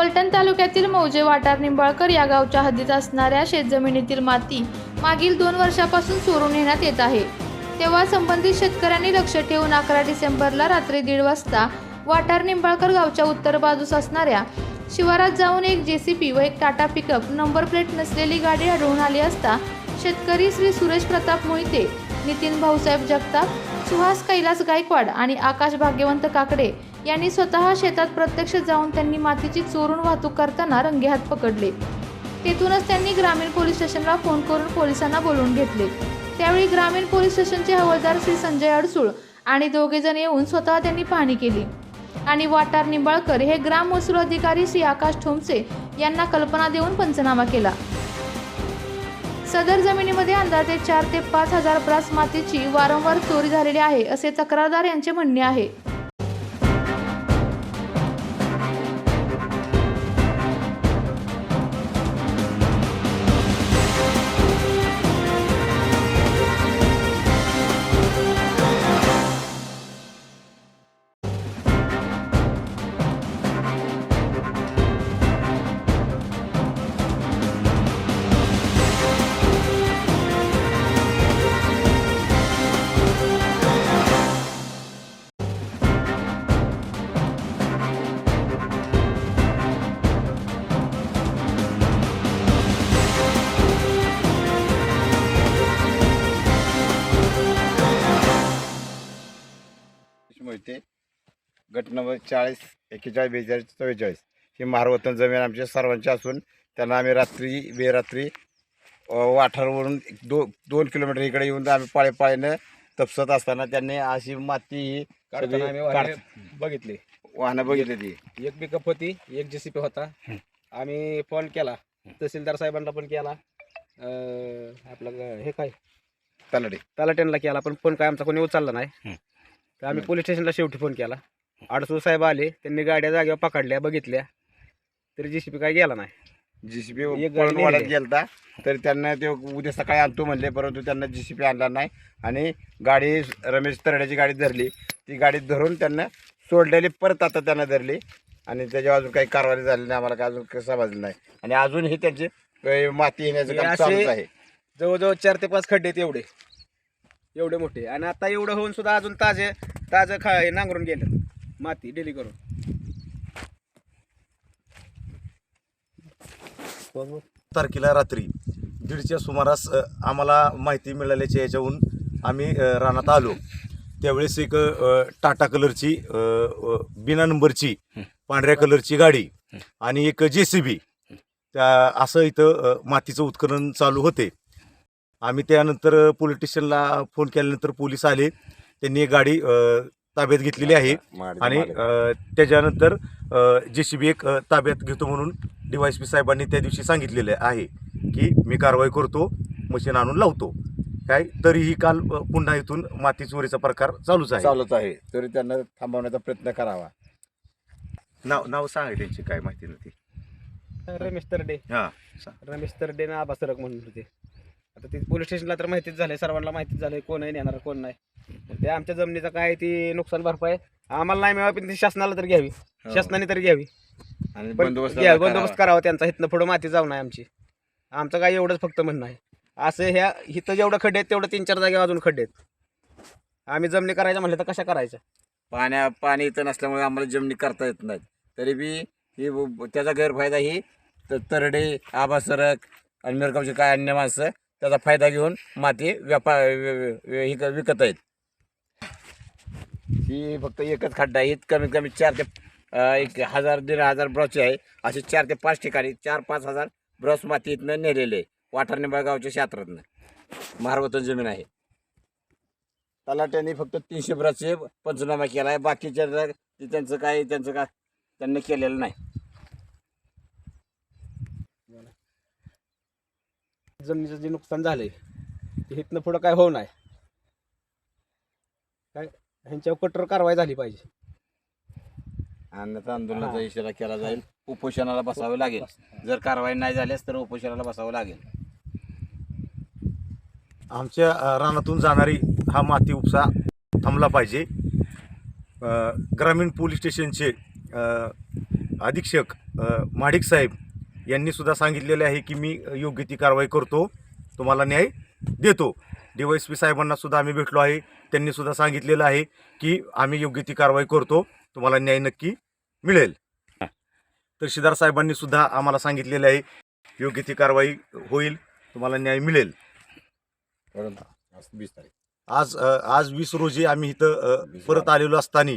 फलटण तालुक्यातील मौजे वाटार निंबाळकर या गावच्या हद्दीत असणाऱ्या शेतजमिनीतील माती मागील दोन वर्षापासून चोरून नेण्यात येत आहे. तेव्हा संबंधित शेतकऱ्यांनी लक्ष ठेवून अकरा डिसेंबरला रात्री दीड वाजता वाटार निंबाळकर गावच्या उत्तर बाजूस असणाऱ्या शिवारात जाऊन एक जेसीपी व एक टाटा पिकअप नंबर प्लेट नसलेली गाडी आढळून आली असता शेतकरी श्री सुरेश प्रताप मोहिते नितीन भाऊसाहेब जगताप सुहास कैलास गायकवाड आणि आकाश भाग्यवंत काकडे यांनी स्वतः शेतात प्रत्यक्ष जाऊन त्यांनी मातीची चोरून वाहतूक करताना रंगेहात पकडले. तेथूनच त्यांनी ग्रामीण पोलीस स्टेशनला फोन करून पोलिसांना बोलवून घेतले. त्यावेळी ग्रामीण पोलीस स्टेशनचे हवालदार श्री संजय अडसूळ आणि दोघे जण येऊन स्वतः त्यांनी पाहणी केली. आणि वाटार निंबाळकर हे ग्राम महसूल अधिकारी श्री आकाश ठोंबसे यांना कल्पना देऊन पंचनामा केला. सदर जमिनीमध्ये अंदाजे चार ते पाच हजार ब्रास मातीची वारंवार चोरी झालेली आहे असे तक्रारदार यांचे म्हणणे आहे. मोहिते गट नंबर चाळीस एक्केचाळीस बेचाळीस चव्वेचाळीस. ही महारवतन जमीन आमच्या सर्वांची असून त्यांना आम्ही रात्री बेरात्री वाठारवरून दो दोन किलोमीटर इकडे येऊन आम्ही पाळे पाळीनं तपसत असताना त्यांनी अशी माती ही काढताना आम्ही सगळी वाहने बघितले. वाहनं बघितली ती. एक पिकअप होती एक जेसीपी होता. आम्ही फोन केला. तहसीलदार साहेबांना पण केला. अं, आपलं हे काय? तलाडी तलाट्यांना केला पण फोन काय आमचा कोणी उचलला नाही. तर आम्ही पोलीस स्टेशनला शेवटी फोन केला. आडसूळ साहेब आले त्यांनी गाड्या जागेवर पकडल्या बघितल्या. तरी जेसीपी काय गेला नाही. जीसीपी एक पळून गाडी वाढत नेली. गेलता. तर त्यांना ते उद्या सकाळी आणतो म्हणले परंतु त्यांना जीसीपी आणला नाही. आणि गाडी रमेश तरड्याची गाडी धरली. ती गाडी धरून त्यांना सोडलेली परत आता त्यांना धरली. आणि त्याच्यावर अजून काही कारवाई झाली नाही. आम्हाला काय अजून काही समजलं नाही. आणि अजूनही त्यांचे अं, माती येण्याचं हे काम असे- चालूच आहे. जवळजवळ चार ते पाच खड्डे आहेत एवढे. एवढे मोठे. आणि आता एवढं होऊन सुद्धा अजून ताजे ताजं खा हे नांगरून गेलं. माती डेली करून. तारखेला रात्री दीडच्या सुमारास आम्हाला माहिती मिळाल्याच्या याच्याहून आम्ही रानात आलो. त्यावेळेस एक टाटा कलरची बिना नंबरची पांढऱ्या कलरची गाडी आणि एक जे सी बी त्या असं इथं मातीचं उत्खनन चालू होते. आम्ही त्यानंतर पोलीस स्टेशनला फोन केल्यानंतर पोलीस आले. त्यांनी एक गाडी ताब्यात घेतलेली आहे. आणि त्याच्यानंतर जे सी बी एक ताब्यात घेतो म्हणून डीवायस पी साहेबांनी त्या दिवशी सांगितलेलं आहे की मी कारवाई करतो मशीन आणून लावतो. काय? तरीही काल पुन्हा इथून माती चोरीचा प्रकार चालूच आहे. चालूच आहे. तरी त्यांना थांबवण्याचा प्रयत्न करावा. नाव नाव सांगा त्यांची काय माहिती नव्हती रमेश तरडे. हां. रमेश तरडे ना आबा सरक म्हणून होते. आता ते पोलीस स्टेशनला तर माहितीच झालंय सर्वांना माहितीच झालंय कोण आहे नेणार कोण नाही. ते आमच्या जमिनीचं काय ती नुकसान भरपाई आम्हाला नाही मिळावी पण ती शासनाला तर घ्यावी. शासनाने तरी घ्यावी. आणि पण बंदोबस्त घ्या, करावा. बंदोबस्त करावा त्यांचा. इथनं पुढं माती जाऊ नये आमची. आमचं काय एवढंच फक्त म्हणणं आहे. असं ह्या इथं जेवढं खड्डे आहेत तेवढं तीन चार जागेवर अजून खड्डे आहेत. आम्ही जमिनी करायच्या म्हणलं तर कशा करायच्या? पाण्या पाणी इथं नसल्यामुळे आम्हाला जमिनी करता येत नाहीत. तरी बी ही ब- त्याचा गैरफायदा ही त- तरडे आबा सरक आणि मिरगावचे काय अन्य माणसं त्याचा फायदा घेऊन माती व्यापार ही क- विकत आहेत. ही फक्त एकच खड्डा आहे. कमीत कमी चार ते अं, एक हजार दीड हजार ब्रॉची आहे. असे चार ते पाच ठिकाणी चार पाच हजार ब्रॉस माती इथनं नेलेले आहे. वाठारनिंबाळ गावच्या क्षेत्रातनं महारवतन जमीन आहे. तलाट्यांनी फक्त तीनशे ब्रशचे पंचनामा केला आहे बाकीच्या जर- ते त्यांचं काय त्यांचं काय त्यांनी केलेलं नाही. जमिनीचं जे नुकसान झालंय ते इथनं पुढं काय होऊ नाही ह्यांच्यावर कठोर कारवाई झाली पाहिजे. अन्नदान आंदोलनाचा इशारा केला जाईल. उपोषणाला बसावं लागेल. जर कारवाई नाही झाल्यास तर उपोषणाला बसावं लागेल. आमच्या अ, रानातून जाणारी हा माती उपसा थांबला पाहिजे. अ, ग्रामीण पोलीस स्टेशनचे अ, अधीक्षक अ, महाडिक साहेब यांनी सुद्धा सांगितलेले आहे की मी योग्य ती कारवाई करतो तुम्हाला न्याय देतो. डी वाय एस पी साहेबांना सुद्धा आम्ही भेटलो आहे. त्यांनी सुद्धा सांगितलेलं आहे की आम्ही योग्य ती कारवाई करतो. तुम्हाला न्याय नक्की मिळेल. तहसीलदार साहेबांनी सुद्धा आम्हाला सांगितलेलं आहे योग्य ती कारवाई होईल तुम्हाला न्याय मिळेल. परंतु आज आज वीस रोजी आम्ही इथं परत आलेलो असताना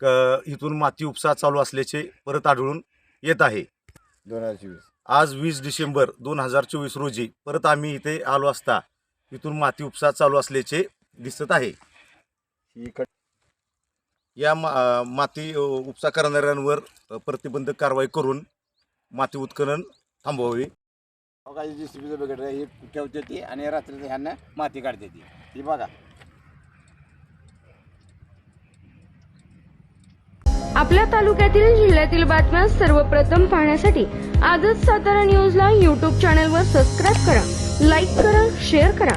क- इथून माती उपसा चालू असल्याचे परत आढळून येत आहे. दोन हजार चोवीस. आज वीस डिसेंबर दोन हजार चोवीस रोजी परत आम्ही इथे आलो असता. इथून माती उपसा चालू असल्याचे दिसत आहे. ही या मा माती उपसा करणाऱ्यांवर प्रतिबंधक कारवाई करून माती उत्खनन थांबवावे. जी ही ठेवते ती आणि रात्री ह्यांना माती काढते ती. ही बघा. आपल्या तालुक्यातील जिल्ह्यातील बातम्या सर्वप्रथम पाहण्यासाठी आजच सातारा न्यूजला यूट्यूब चॅनलवर सबस्क्राईब करा लाईक करा शेअर करा.